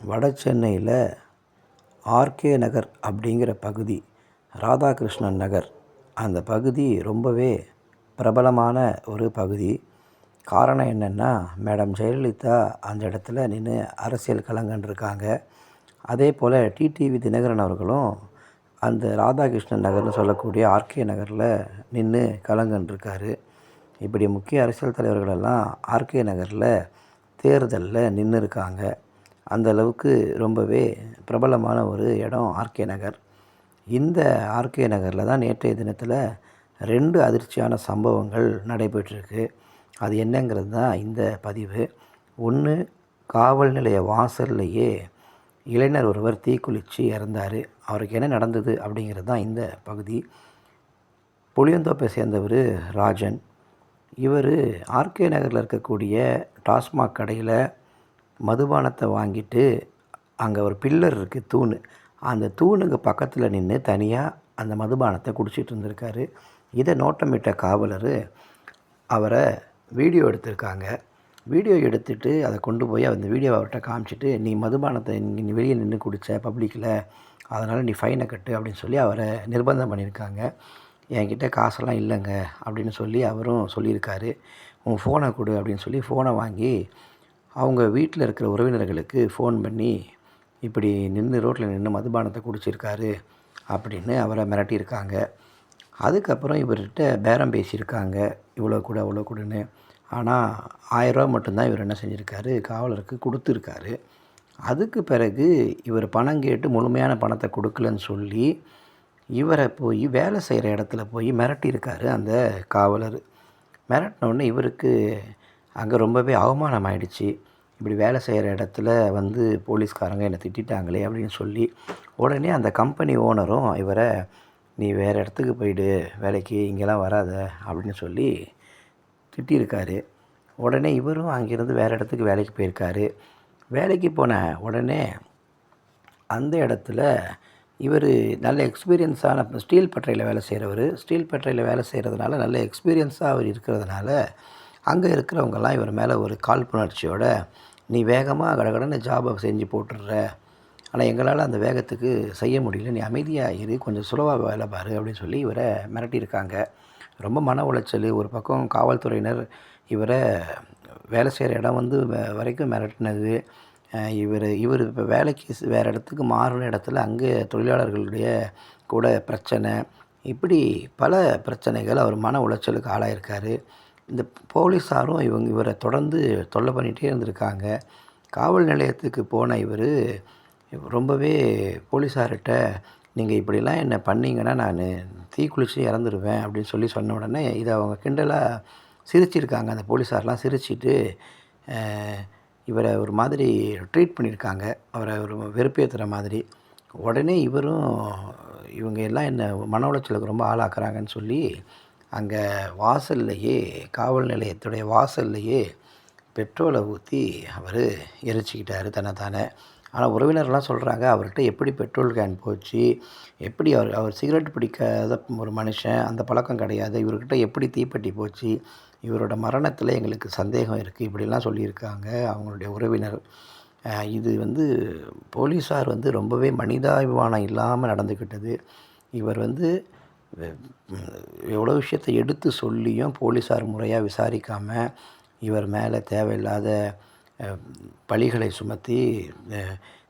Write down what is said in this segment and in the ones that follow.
வட சென்னையில் ஆர்கே நகர் அப்படிங்கிற பகுதி ராதாகிருஷ்ணன் நகர். அந்த பகுதி ரொம்பவே பிரபலமான ஒரு பகுதி. காரணம் என்னென்னா மேடம் ஜெயலலிதா அந்த இடத்துல நின்று அரசியல் கலங்கன்றிருக்காங்க அதே போல் டிடிவி தினகரன் அவர்களும் அந்த ராதாகிருஷ்ணன் நகர்னு சொல்லக்கூடிய ஆர்கே நகரில் நின்று கலங்கன்றிருக்காரு இப்படி முக்கிய அரசியல் தலைவர்களெல்லாம் ஆர்கே நகரில் தேர்தலில் நின்று இருக்காங்க. அந்த அளவுக்கு ரொம்பவே பிரபலமான ஒரு இடம் ஆர்கே நகர். இந்த ஆர்கே நகரில் தான் நேற்றைய தினத்தில் ரெண்டு அதிர்ச்சியான சம்பவங்கள் நடைபெற்றிருக்கு. அது என்னங்கிறது தான் இந்த பதிவு. ஒன்று காவல் நிலைய வாசல்லையே இளைஞர் ஒருவர் தீக்குளித்து இறந்தார். அவருக்கு என்ன நடந்தது அப்படிங்கிறது தான் இந்த பகுதி. புளியந்தோப்பை சேர்ந்தவர் ராஜன். இவர் ஆர்கே நகரில் இருக்கக்கூடிய டாஸ்மாக் கடையில் மதுபானத்தை வாங்கிட்டு அங்கே ஒரு பில்லர் இருக்குது தூண். அந்த தூணுக்கு பக்கத்தில் நின்று தனியாக அந்த மதுபானத்தை குடிச்சிட்டு இருந்திருக்காரு. இதை நோட்டமிட்ட காவலர் அவரை வீடியோ எடுத்திருக்காங்க. வீடியோ எடுத்துட்டு அதை கொண்டு போய் அந்த வீடியோ அவர்கிட்ட காமிச்சிட்டு நீ மதுபானத்தை நீ வெளியே நின்று குடித்த பப்ளிக்கில் அதனால் நீ ஃபைனை கட்டு அப்படின்னு சொல்லி அவரை நிர்பந்தம் பண்ணியிருக்காங்க. என்கிட்ட காசெல்லாம் இல்லைங்க அப்படின்னு சொல்லி அவரும் சொல்லியிருக்காரு. உன் ஃபோனை கொடு அப்படின்னு சொல்லி ஃபோனை வாங்கி அவங்க வீட்டில் இருக்கிற உறவினர்களுக்கு ஃபோன் பண்ணி இப்படி நின்று ரோட்டில் நின்று மதுபானத்தை குடிச்சிருக்காரு அப்படின்னு அவரை மிரட்டியிருக்காங்க. அதுக்கப்புறம் இவர்கிட்ட பேரம் பேசியிருக்காங்க. இவ்வளோ கூட அவ்வளோ கூடன்னு. ஆனால் ஆயரூவா மட்டும்தான் இவர் என்ன செஞ்சுருக்காரு? காவலருக்கு கொடுத்துருக்காரு. அதுக்கு பிறகு இவர் பணம் கேட்டு முழுமையான பணத்தை கொடுக்கலன்னு சொல்லி இவரை போய் வேலை செய்கிற இடத்துல போய் மிரட்டியிருக்காரு அந்த காவலர். மிரட்டினோடனே இவருக்கு அங்கே ரொம்பவே அவமானம் ஆயிடுச்சு இப்படி வேலை செய்கிற இடத்துல வந்து போலீஸ்காரங்க என்னை திட்டாங்களே அப்படின்னு சொல்லி உடனே அந்த கம்பெனி ஓனரும் இவரை நீ வேறு இடத்துக்கு போயிடு வேலைக்கு இங்கெல்லாம் வராத அப்படின்னு சொல்லி திட்டியிருக்காரு. உடனே இவரும் அங்கேருந்து வேறு இடத்துக்கு வேலைக்கு போயிருக்காரு. வேலைக்கு போன உடனே அந்த இடத்துல இவர் நல்ல எக்ஸ்பீரியன்ஸான ஸ்டீல் பட்டறையில் வேலை செய்கிறவர் ஸ்டீல் பட்டறையில் வேலை செய்கிறதுனால நல்ல எக்ஸ்பீரியன்ஸாக அவர் இருக்கிறதுனால அங்கே இருக்கிறவங்கெல்லாம் இவர் மேலே ஒரு காழ்ப்புணர்ச்சியோட நீ வேகமாக கடகடன்னு ஜாபை செஞ்சு போட்டுடுற. ஆனால் எங்களால் அந்த வேகத்துக்கு செய்ய முடியல. நீ அமைதியாக இரு. கொஞ்சம் சுலவாக வேலை பாரு. அப்படின்னு சொல்லி இவரை மிரட்டியிருக்காங்க. ரொம்ப மன உளைச்சல். ஒரு பக்கம் காவல்துறையினர் இவரை வேலை செய்கிற இடம் வந்து வரைக்கும் மிரட்டினது. இவர் இவர் இப்போ வேலைக்கு வேறு இடத்துக்கு மாறுற இடத்துல அங்கே தொழிலாளர்களுடைய கூட பிரச்சனை. இப்படி பல பிரச்சனைகள் அவர் மன உளைச்சலுக்கு ஆளாயிருக்காரு. இந்த போலீஸாரும் இவங்க இவரை தொடர்ந்து தொல்லை பண்ணிகிட்டே இருந்திருக்காங்க. காவல் நிலையத்துக்கு போன இவர் ரொம்பவே போலீஸார்கிட்ட நீங்கள் இப்படிலாம் என்ன பண்ணிங்கன்னா நான் தீக்குளிச்சு இறந்துருவேன் அப்படின்னு சொல்லி சொன்ன உடனே இதை அவங்க கிண்டலாக சிரிச்சிருக்காங்க. அந்த போலீஸாரெலாம் சிரிச்சிட்டு இவரை ஒரு மாதிரி ட்ரீட் பண்ணியிருக்காங்க. அவரை ஒரு வெறுப்பேற்றுற மாதிரி. உடனே இவரும் இவங்க எல்லாம் என்ன மன உளைச்சலுக்கு ரொம்ப ஆளாக்குறாங்கன்னு சொல்லி அங்கே வாசல்லையே காவல் நிலையத்துடைய வாசல்லையே பெட்ரோலை ஊற்றி அவர் எரிச்சிக்கிட்டார் தன்னைத்தானே ஆனால் உறவினர்லாம் சொல்கிறாங்க அவர்கிட்ட எப்படி பெட்ரோல் கேன் போச்சு எப்படி அவர் அவர் சிகரெட் பிடிக்காத ஒரு மனுஷன் அந்த பழக்கம் கிடையாது இவர்கிட்ட எப்படி தீப்பெட்டி போச்சு இவரோட மரணத்தில் எங்களுக்கு சந்தேகம் இருக்குது இப்படிலாம் சொல்லியிருக்காங்க அவங்களுடைய உறவினர். இது வந்து போலீஸார் வந்து ரொம்பவே மனிதாபிமானம் இல்லாமல் நடந்துக்கிட்டது இவர் வந்து எவ்வளோ விஷயத்தை எடுத்து சொல்லியும் போலீஸார் முறையாக விசாரிக்காமல் இவர் மேலே தேவையில்லாத பழிகளை சுமத்தி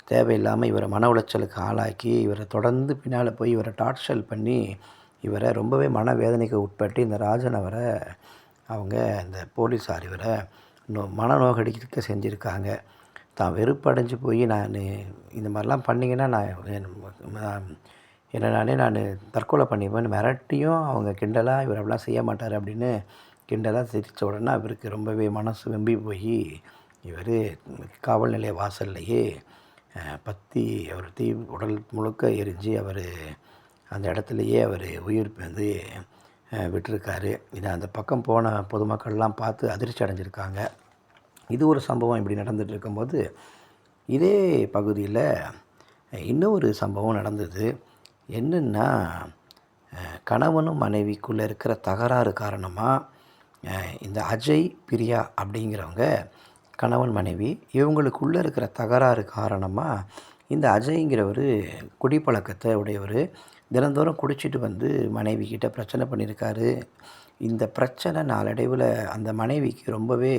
தேவையில்லாமல் இவரை மன உளைச்சலுக்கு ஆளாக்கி இவரை தொடர்ந்து பின்னால் போய் இவரை டார்ச்சல் பண்ணி இவரை ரொம்பவே மனவேதனைக்கு உட்பட்டு இந்த ராஜன் அவரை அவங்க இந்த போலீஸார் இவரை நோ மனநோகடிக்க செஞ்சுருக்காங்க. தான் வெறுப்படைஞ்சு போய் நான் இந்த மாதிரிலாம் பண்ணிங்கன்னா நான் என்னை நானே நான் தற்கொலை பண்ணிப்பேன் மிரட்டியும் அவங்க கிண்டலாக இவர் அப்படிலாம் செய்ய மாட்டார் அப்படின்னு கிண்டலாக சிரித்த உடனே அவருக்கு ரொம்பவே மனசு வெம்பி போய் இவர் காவல் நிலைய வாசல்லையே பற்றி பத்தி அவர் தீ உடல் முழுக்க எரிஞ்சு அவர் அந்த இடத்துலையே அவர் உயிர் வந்து விட்டுருக்காரு. இதை அந்த பக்கம் போன பொதுமக்கள்லாம் பார்த்து அதிர்ச்சி அடைஞ்சிருக்காங்க. இது ஒரு சம்பவம் இப்படி நடந்துகிட்டு இருக்கும்போது இதே பகுதியில் இன்னொரு சம்பவம் நடந்தது. என்னென்னா கணவனும் மனைவிக்குள்ளே இருக்கிற தகராறு காரணமாக இந்த அஜய் பிரியா அப்படிங்கிறவங்க கணவன் மனைவி இவங்களுக்குள்ளே இருக்கிற தகராறு காரணமாக இந்த அஜய்ங்கிறவர் குடிப்பழக்கத்தை உடையவர் தினந்தோறும் குடிச்சிட்டு வந்து மனைவி கிட்ட பிரச்சனை பண்ணியிருக்காரு. இந்த பிரச்சனை நாளடைவில் அந்த மனைவிக்கு ரொம்பவே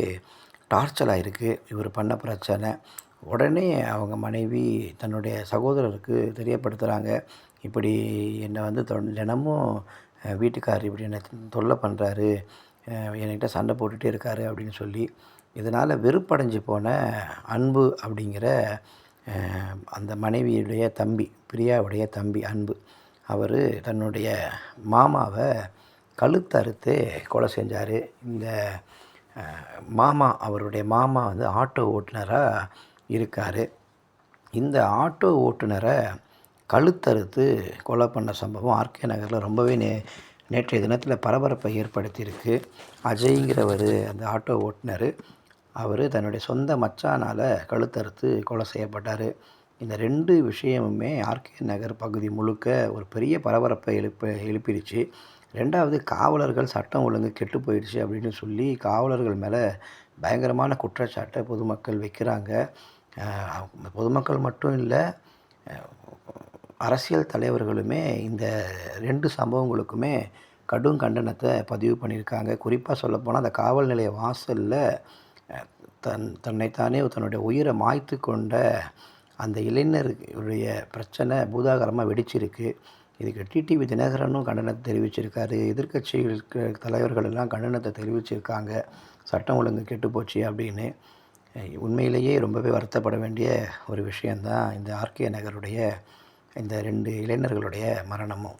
டார்ச்சராக இருக்குது இவர் பண்ண பிரச்சனை. உடனே அவங்க மனைவி தன்னுடைய சகோதரருக்கு தெரியப்படுத்துகிறாங்க இப்படி என்னை வந்து தொ தினமும் வீட்டுக்கார் வீட்டுக்காரர் இப்படி என்னை தொல்லை பண்ணுறாரு என்கிட்ட சண்டை போட்டுகிட்டே இருக்காரு அப்படின்னு சொல்லி இதனால் வெறுப்படைஞ்சு போன அன்பு அப்படிங்கிற அந்த மனைவியுடைய தம்பி பிரியாவுடைய தம்பி அன்பு அவர் தன்னுடைய மாமாவை கழுத்தறுத்து கொலை செஞ்சார். இந்த மாமா அவருடைய மாமா வந்து ஆட்டோ ஓட்டுநராக இருக்கார். இந்த ஆட்டோ ஓட்டுநரை கழுத்தறுத்து கொலை பண்ண சம்பவம் ஆர்கே நகரில் ரொம்பவே நே நேற்றைய தினத்தில் பரபரப்பை ஏற்படுத்தியிருக்கு. அஜய்ங்கிறவர் அந்த ஆட்டோ ஓட்டுநர் அவர் தன்னுடைய சொந்த மச்சானால் கழுத்தறுத்து கொலை செய்யப்பட்டார். இந்த ரெண்டு விஷயமுமே ஆர்கே நகர் பகுதி முழுக்க ஒரு பெரிய பரபரப்பை எழுப்ப எழுப்பிடுச்சு. ரெண்டாவது காவலர்கள் சட்டம் ஒழுங்கு கெட்டு போயிடுச்சு அப்படின்னு சொல்லி காவலர்கள் மேலே பயங்கரமான குற்றச்சாட்டை பொதுமக்கள் வைக்கிறாங்க. பொதுமக்கள் மட்டும் இல்லை அரசியல் தலைவர்களுமே இந்த ரெண்டு சம்பவங்களுக்குமே கடும் கண்டனத்தை பதிவு பண்ணியிருக்காங்க. குறிப்பாக சொல்லப்போனால் அந்த காவல் நிலைய வாசலில் தன் தன்னைத்தானே தன்னுடைய உயிரை மாய்த்து கொண்ட அந்த இளைஞருடைய பிரச்சனை பூதாகரமாக வெடிச்சிருக்கு. இதுக்கு டிடிவி தினகரனும் கண்டனத்தை தெரிவிச்சிருக்காரு. எதிர்கட்சிகளுக்கு தலைவர்கள் எல்லாம் கண்டனத்தை தெரிவிச்சிருக்காங்க. சட்டம் ஒழுங்கு கெட்டு போச்சு அப்படின்னு. உண்மையிலேயே ரொம்பவே வருத்தப்பட வேண்டிய ஒரு விஷயந்தான் இந்த ஆர்கே நகருடைய இந்த ரெண்டு இளைஞர்களுடைய மரணமும்.